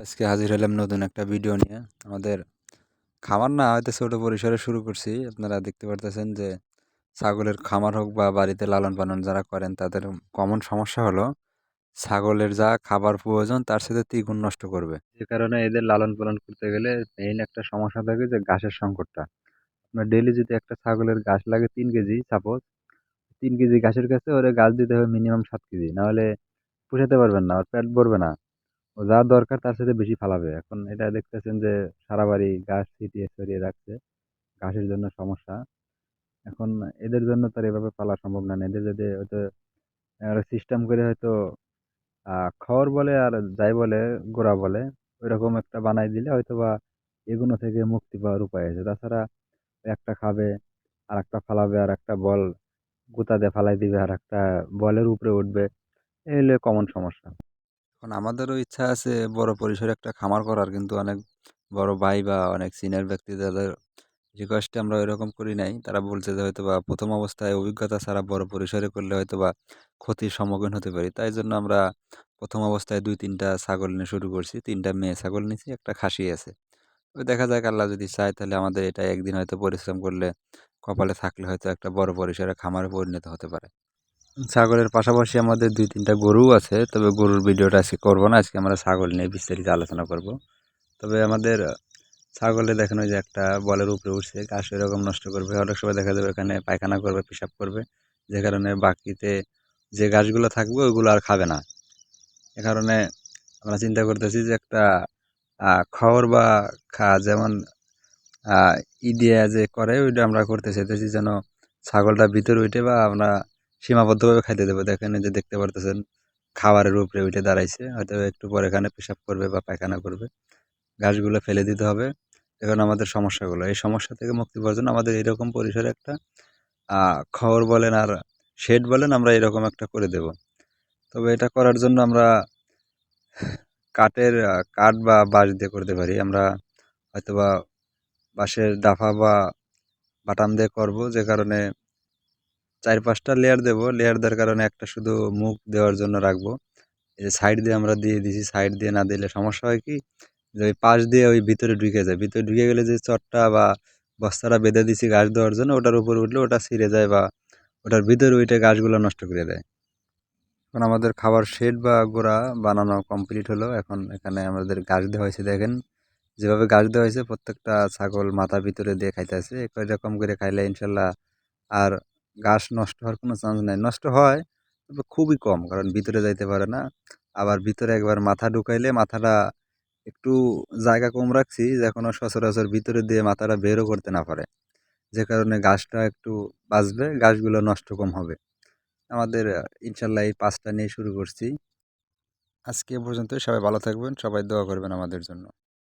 আজকে হাজির হলাম নতুন একটা ভিডিও নিয়ে। আমাদের খামার না, হয়তো ছোটো পরিসরে শুরু করছি। আপনারা দেখতে পারতেছেন যে ছাগলের খামার হোক বা বাড়িতে লালন পালন যারা করেন, তাদের কমন সমস্যা হলো ছাগলের যা খাবার প্রয়োজন, তার সাথে দ্বিগুণ নষ্ট করবে। যে কারণে এদের লালন পালন করতে গেলে মেইন একটা সমস্যা থাকে যে ঘাসের সংকটটা। আপনার ডেলি যদি একটা ছাগলের ঘাস লাগে তিন কেজি সাপোজ তিন কেজি ঘাসের কাছে ওরে গাছ দিতে হবে মিনিমাম সাত কেজি। নাহলে পুষাতে পারবেন না, ওর পেট ভরবে না। যা দরকার তার সাথে বেশি ফালাবে। এখন এটা দেখতেছেন যে সারা বাড়ি ঘাস ছিটিয়ে ছড়িয়ে রাখছে, ঘাসের জন্য সমস্যা। এখন এদের জন্য তার এভাবে পালা সম্ভব না। এদের যদি হয়তো সিস্টেম করে হয়তো খড় বলে আর যাই বলে, গোড়া বলে, ওইরকম একটা বানাই দিলে হয়তো বা এগুলো থেকে মুক্তি পাওয়ার উপায় আছে। তাছাড়া একটা খাবে আর একটা ফালাবে আর একটা বল গুতা দিয়ে ফালাই দিবে আর একটা বলের উপরে উঠবে এই কমন সমস্যা। এখন আমাদেরও ইচ্ছা আছে বড় পরিসরে একটা খামার করার, কিন্তু অনেক বড় ভাই বা অনেক সিনিয়র ব্যক্তি তাদের রিকোয়েস্টে আমরা এরকম করি নাই, তারা বলছে যে হয়তো বা প্রথম অবস্থায় অভিজ্ঞতা ছাড়া বড় পরিসরে করলে হয়তো বা ক্ষতির সম্মুখীন হতে পারি। তাই জন্য আমরা প্রথম অবস্থায় দুই তিনটা ছাগল নিয়ে শুরু করছি, তিনটা মেয়ে ছাগল নিয়েছি, একটা খাসি আছে। ওই দেখা যাক, আল্লাহ যদি চায় তাহলে আমাদের এটা একদিন হয়তো পরিশ্রম করলে কপালে থাকলে হয়তো একটা বড় পরিসরে খামারে পরিণত হতে পারে। ছাগলের পাশাপাশি আমাদের দুই তিনটা গরু আছে, তবে গরুর ভিডিওটা আজকে করব না, আজকে আমরা ছাগল নিয়ে বিস্তারিত আলোচনা করব। তবে আমাদের ছাগলে দেখানো যে একটা বলের উপরে উঠছে, ঘাস এরকম নষ্ট করবে, অনেক সময় দেখা যাবে এখানে পায়খানা করবে, পেশাব করবে, যে কারণে বাকিতে যে গাছগুলো থাকবে ওইগুলো আর খাবে না। এ কারণে আমরা চিন্তা করতেছি যে একটা খড় বা খা, যেমন ই দিয়ে যে করে, ওইটা আমরা করতে চাইতেছি যেন ছাগলটা ভিতরে উঠে বা আমরা সীমাবদ্ধভাবে খাইতে দেবো। দেখেন যে দেখতে পারতেছেন, খাবারের উপরে উঠে দাঁড়াইছে। হয়তো একটু পরে এখানে পেশাব করবে বা পায়খানা করবে। ঘাসগুলো ফেলে দিতে হবে। এখন আমাদের সমস্যাগুলো, এই সমস্যা থেকে মুক্তি পাওয়ার জন্য আমাদের এরকম পরিসরে একটা খবর বলেন আর শেড বলেন আমরা এরকম একটা করে দেব। তবে এটা করার জন্য আমরা কাঠের কাঠ বা বাঁশ দিয়ে করতে পারি। আমরা হয়তোবা বাঁশের ডাফা বা বাটাম দিয়ে করব, যে কারণে চার পাঁচটা লেয়ার দেবো। লেয়ার দেওয়ার কারণে একটা শুধু মুখ দেওয়ার জন্য রাখব। এই যে সাইড দিয়ে আমরা দিয়ে দিছি সাইড দিয়ে না দিলে সমস্যা হয় কি? যে ওই পাশ দিয়ে ওই ভিতরে ঢুকে যায়। ভিতরে ঢুকে গেলে যে চটটা বা বস্তাটা বেঁধে দিছি গাছ দেওয়ার জন্য, ওটার উপর উঠলে ওটা ছিঁড়ে যায় বা ওটার ভিতরে ওইটা গাছগুলো নষ্ট করে দেয়। এখন আমাদের খাবার শেড বা গোড়া বানানো কমপ্লিট হলো। এখন এখানে আমাদের গাছ দেওয়া হয়েছে, দেখেন। যেভাবে গাছ দেওয়া হয়েছে, প্রত্যেকটা ছাগল মাথা ভিতরে দিয়ে খাইতেছে এরকম করে খাইলে ইনশাল্লাহ আর গাছ নষ্ট হওয়ার কোনো চান্স নেই। নষ্ট হয়, তবে খুবই কম, কারণ ভিতরে যাইতে পারে না। আবার ভিতরে একবার মাথা ঢুকাইলে মাথাটা একটু জায়গা কম রাখছি, যে এখনও সচরাচর ভিতরে দিয়ে মাথাটা বেরও করতে না পারে। যে কারণে গাছটা একটু বাঁচবে, গাছগুলো নষ্ট কম হবে। আমাদের, ইনশাল্লাহ এই পাঁচটা নিয়ে শুরু করছি। আজকে পর্যন্ত সবাই ভালো থাকবেন, সবাই দোয়া করবেন আমাদের জন্য।